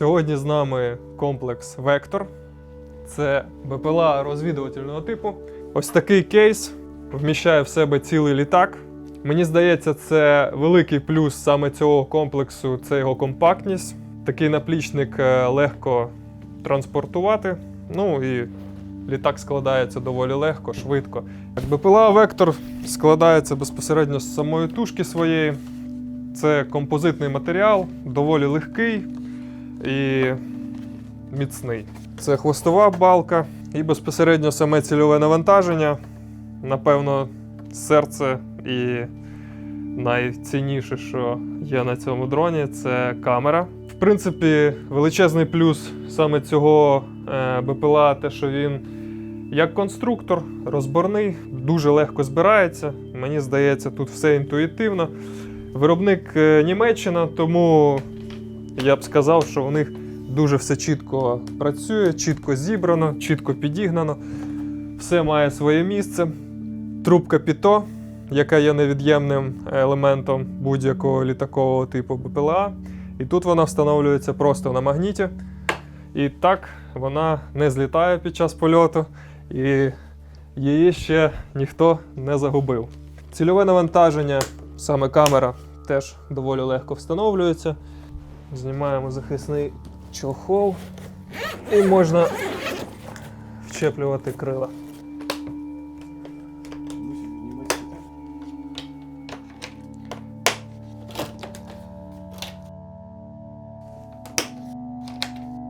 Сьогодні з нами комплекс Вектор. Це БПЛА розвідувального типу. Ось такий кейс вміщає в себе цілий літак. Мені здається, це великий плюс саме цього комплексу це його компактність. Такий наплічник е, легко транспортувати. Ну і літак складається доволі легко, швидко. БПЛА Вектор складається безпосередньо з самої тушки своєї. Це композитний матеріал, доволі легкий і міцний. Це хвостова балка і безпосередньо саме цільове навантаження. Напевно, серце і найцінніше, що є на цьому дроні, це камера. В принципі, величезний плюс саме цього е, БПЛА, те, що він як конструктор, розборний, дуже легко збирається. Мені здається, тут все інтуїтивно. Виробник е, Німеччина, тому я б сказав, що у них дуже все чітко працює, чітко зібрано, чітко підігнано. Все має своє місце. Трубка піто, яка є невід'ємним елементом будь-якого літакового типу БПЛА. І тут вона встановлюється просто на магніті. І так вона не злітає під час польоту, і її ще ніхто не загубив. Цільове навантаження, саме камера, теж доволі легко встановлюється. Знімаємо захисний чохол і можна вчеплювати крила.